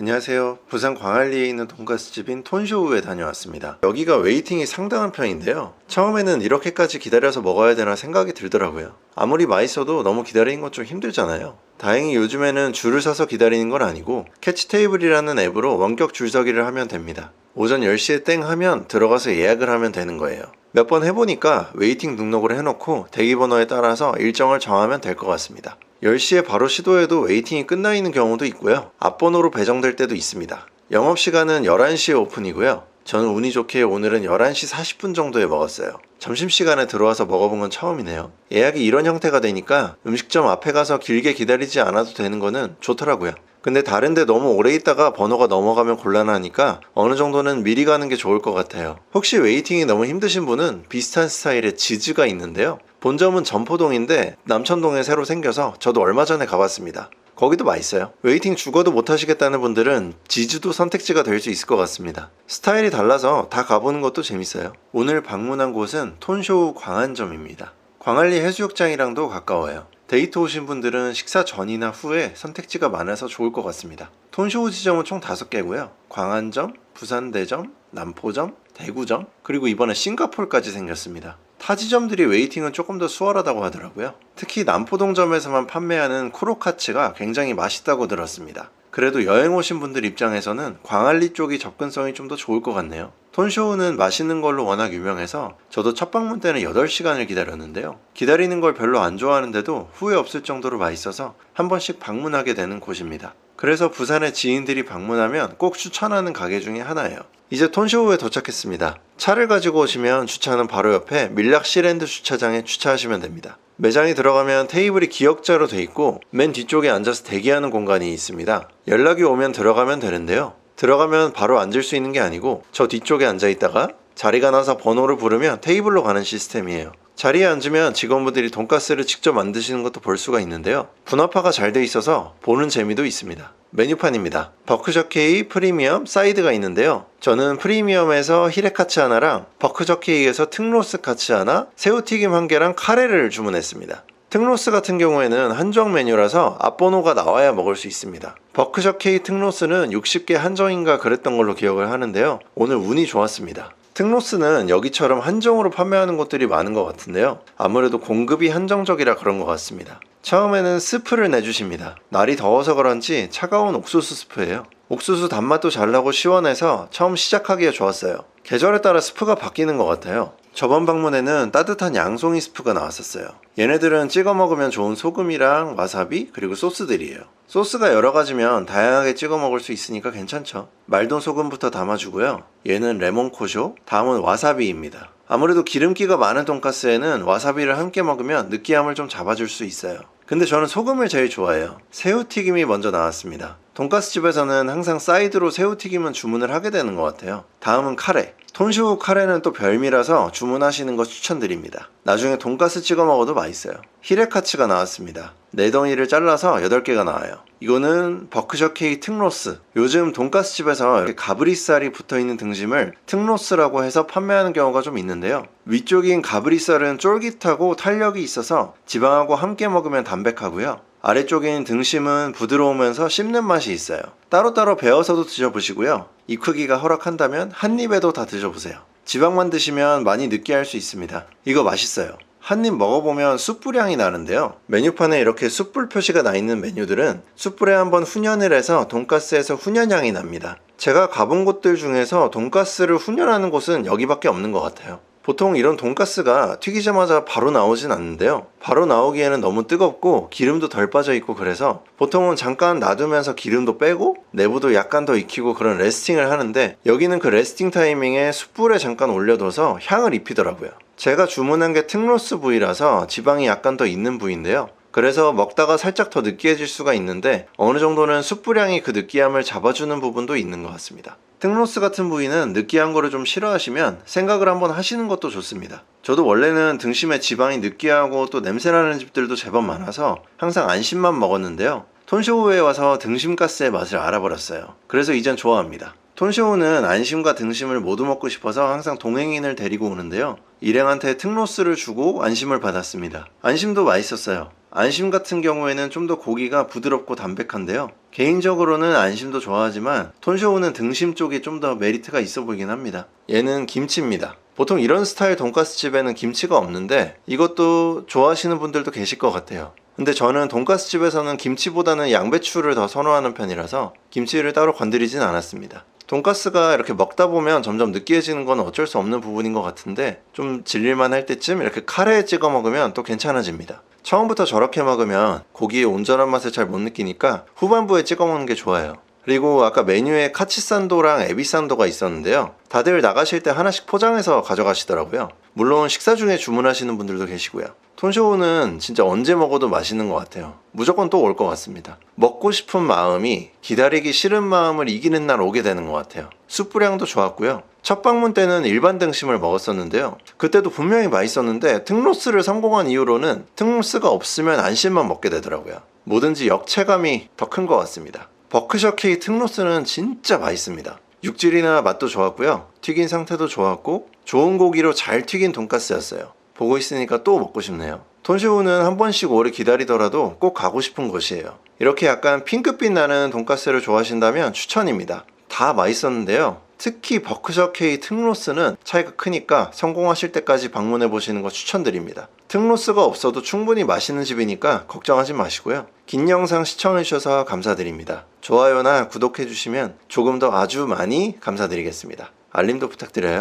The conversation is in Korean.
안녕하세요. 부산 광안리에 있는 돈가스 집인 톤쇼우에 다녀왔습니다. 여기가 웨이팅이 상당한 편인데요. 처음에는 이렇게까지 기다려서 먹어야 되나 생각이 들더라고요. 아무리 맛있어도 너무 기다리는 건 좀 힘들잖아요. 다행히 요즘에는 줄을 서서 기다리는 건 아니고 캐치 테이블이라는 앱으로 원격 줄서기를 하면 됩니다. 오전 10시에 땡 하면 들어가서 예약을 하면 되는 거예요. 몇 번 해보니까 웨이팅 등록을 해놓고 대기번호에 따라서 일정을 정하면 될 것 같습니다. 10시에 바로 시도해도 웨이팅이 끝나 있는 경우도 있고요. 앞번호로 배정될 때도 있습니다. 영업시간은 11시에 오픈이고요. 저는 운이 좋게 오늘은 11시 40분 정도에 먹었어요. 점심시간에 들어와서 먹어본 건 처음이네요. 예약이 이런 형태가 되니까 음식점 앞에 가서 길게 기다리지 않아도 되는 거는 좋더라고요. 근데 다른데 너무 오래 있다가 번호가 넘어가면 곤란하니까 어느 정도는 미리 가는 게 좋을 것 같아요. 혹시 웨이팅이 너무 힘드신 분은 비슷한 스타일의 지즈가 있는데요. 본점은 점포동인데 남천동에 새로 생겨서 저도 얼마 전에 가봤습니다. 거기도 맛있어요. 웨이팅 죽어도 못 하시겠다는 분들은 지즈도 선택지가 될 수 있을 것 같습니다. 스타일이 달라서 다 가보는 것도 재밌어요. 오늘 방문한 곳은 톤쇼우 광안점입니다. 광안리 해수욕장이랑도 가까워요. 데이트 오신 분들은 식사 전이나 후에 선택지가 많아서 좋을 것 같습니다. 톤쇼우 지점은 총 5개고요. 광안점, 부산대점, 남포점, 대구점, 그리고 이번에 싱가폴까지 생겼습니다. 타 지점들이 웨이팅은 조금 더 수월하다고 하더라고요. 특히 남포동점에서만 판매하는 쿠로카츠가 굉장히 맛있다고 들었습니다. 그래도 여행 오신 분들 입장에서는 광안리 쪽이 접근성이 좀 더 좋을 것 같네요. 톤쇼우는 맛있는 걸로 워낙 유명해서 저도 첫 방문 때는 8시간을 기다렸는데요. 기다리는 걸 별로 안 좋아하는데도 후회 없을 정도로 맛있어서 한 번씩 방문하게 되는 곳입니다. 그래서 부산의 지인들이 방문하면 꼭 추천하는 가게 중에 하나예요. 이제 톤쇼우에 도착했습니다. 차를 가지고 오시면 주차는 바로 옆에 밀락 시랜드 주차장에 주차하시면 됩니다. 매장에 들어가면 테이블이 기역자로 돼 있고 맨 뒤쪽에 앉아서 대기하는 공간이 있습니다. 연락이 오면 들어가면 되는데요. 들어가면 바로 앉을 수 있는 게 아니고 저 뒤쪽에 앉아 있다가 자리가 나서 번호를 부르면 테이블로 가는 시스템이에요. 자리에 앉으면 직원분들이 돈가스를 직접 만드시는 것도 볼 수가 있는데요. 분화파가 잘 돼 있어서 보는 재미도 있습니다. 메뉴판입니다. 버크셔케이 프리미엄 사이드가 있는데요. 저는 프리미엄에서 히레카츠 하나랑 버크셔케이에서 특로스 카츠 하나, 새우튀김 한 개랑 카레를 주문했습니다. 특로스 같은 경우에는 한정 메뉴라서 앞번호가 나와야 먹을 수 있습니다. 버크셔케이 특로스는 60개 한정인가 그랬던 걸로 기억을 하는데요. 오늘 운이 좋았습니다. 특로스는 여기처럼 한정으로 판매하는 곳들이 많은 것 같은데요. 아무래도 공급이 한정적이라 그런 것 같습니다. 처음에는 스프를 내주십니다. 날이 더워서 그런지 차가운 옥수수 스프예요. 옥수수 단맛도 잘 나고 시원해서 처음 시작하기에 좋았어요. 계절에 따라 스프가 바뀌는 것 같아요. 저번 방문에는 따뜻한 양송이 스프가 나왔었어요. 얘네들은 찍어 먹으면 좋은 소금이랑 와사비 그리고 소스들이에요. 소스가 여러 가지면 다양하게 찍어 먹을 수 있으니까 괜찮죠. 말돈 소금부터 담아주고요. 얘는 레몬 코쇼, 다음은 와사비입니다. 아무래도 기름기가 많은 돈가스에는 와사비를 함께 먹으면 느끼함을 좀 잡아줄 수 있어요. 근데 저는 소금을 제일 좋아해요. 새우튀김이 먼저 나왔습니다. 돈가스 집에서는 항상 사이드로 새우튀김은 주문을 하게 되는 것 같아요. 다음은 카레. 톤슈 카레는 또 별미라서 주문하시는 거 추천드립니다. 나중에 돈가스 찍어 먹어도 맛있어요. 히레카츠가 나왔습니다. 네 덩이를 잘라서 8개가 나와요. 이거는 버크셔 케이 특로스. 요즘 돈가스 집에서 이렇게 가브리살이 붙어 있는 등심을 특로스라고 해서 판매하는 경우가 좀 있는데요. 위쪽인 가브리살은 쫄깃하고 탄력이 있어서 지방하고 함께 먹으면 담백하고요. 아래쪽인 등심은 부드러우면서 씹는 맛이 있어요. 따로따로 베어서도 드셔보시고요. 이 크기가 허락한다면 한 입에도 다 드셔보세요. 지방만 드시면 많이 느끼할 수 있습니다. 이거 맛있어요. 한입 먹어보면 숯불 향이 나는데요. 메뉴판에 이렇게 숯불 표시가 나 있는 메뉴들은 숯불에 한번 훈연을 해서 돈가스에서 훈연 향이 납니다. 제가 가본 곳들 중에서 돈가스를 훈연하는 곳은 여기밖에 없는 것 같아요. 보통 이런 돈가스가 튀기자마자 바로 나오진 않는데요. 바로 나오기에는 너무 뜨겁고 기름도 덜 빠져 있고 그래서 보통은 잠깐 놔두면서 기름도 빼고 내부도 약간 더 익히고 그런 레스팅을 하는데 여기는 그 레스팅 타이밍에 숯불에 잠깐 올려둬서 향을 입히더라고요. 제가 주문한 게 특로스 부위라서 지방이 약간 더 있는 부위인데요. 그래서 먹다가 살짝 더 느끼해질 수가 있는데 어느 정도는 숯불향이 그 느끼함을 잡아주는 부분도 있는 것 같습니다. 특로스 같은 부위는 느끼한 거를 좀 싫어하시면 생각을 한번 하시는 것도 좋습니다. 저도 원래는 등심에 지방이 느끼하고 또 냄새나는 집들도 제법 많아서 항상 안심만 먹었는데요. 톤쇼우에 와서 등심가스의 맛을 알아버렸어요. 그래서 이젠 좋아합니다. 톤쇼우는 안심과 등심을 모두 먹고 싶어서 항상 동행인을 데리고 오는데요. 일행한테 특로스를 주고 안심을 받았습니다. 안심도 맛있었어요. 안심 같은 경우에는 좀 더 고기가 부드럽고 담백한데요. 개인적으로는 안심도 좋아하지만 톤쇼우는 등심 쪽이 좀 더 메리트가 있어 보이긴 합니다. 얘는 김치입니다. 보통 이런 스타일 돈가스 집에는 김치가 없는데 이것도 좋아하시는 분들도 계실 것 같아요. 근데 저는 돈가스 집에서는 김치보다는 양배추를 더 선호하는 편이라서 김치를 따로 건드리진 않았습니다. 돈가스가 이렇게 먹다 보면 점점 느끼해지는 건 어쩔 수 없는 부분인 것 같은데 좀 질릴만 할 때쯤 이렇게 카레에 찍어 먹으면 또 괜찮아집니다. 처음부터 저렇게 먹으면 고기의 온전한 맛을 잘 못 느끼니까 후반부에 찍어 먹는 게 좋아요. 그리고 아까 메뉴에 카치산도랑 에비산도가 있었는데요. 다들 나가실 때 하나씩 포장해서 가져가시더라고요. 물론 식사 중에 주문하시는 분들도 계시고요. 톤쇼우는 진짜 언제 먹어도 맛있는 것 같아요. 무조건 또 올 것 같습니다. 먹고 싶은 마음이 기다리기 싫은 마음을 이기는 날 오게 되는 것 같아요. 숯불향도 좋았고요. 첫 방문 때는 일반 등심을 먹었었는데요. 그때도 분명히 맛있었는데 특로스를 성공한 이후로는 특로스가 없으면 안심만 먹게 되더라고요. 뭐든지 역체감이 더 큰 것 같습니다. 버크셔 케이 특로스는 진짜 맛있습니다. 육질이나 맛도 좋았고요. 튀긴 상태도 좋았고 좋은 고기로 잘 튀긴 돈가스였어요. 보고 있으니까 또 먹고 싶네요. 톤시우는 한 번씩 오래 기다리더라도 꼭 가고 싶은 곳이에요. 이렇게 약간 핑크빛 나는 돈가스를 좋아하신다면 추천입니다. 다 맛있었는데요. 특히 버크셔 케이 특로스는 차이가 크니까 성공하실 때까지 방문해 보시는 거 추천드립니다. 특로스가 없어도 충분히 맛있는 집이니까 걱정하지 마시고요. 긴 영상 시청해 주셔서 감사드립니다. 좋아요나 구독해 주시면 조금 더 아주 많이 감사드리겠습니다. 알림도 부탁드려요.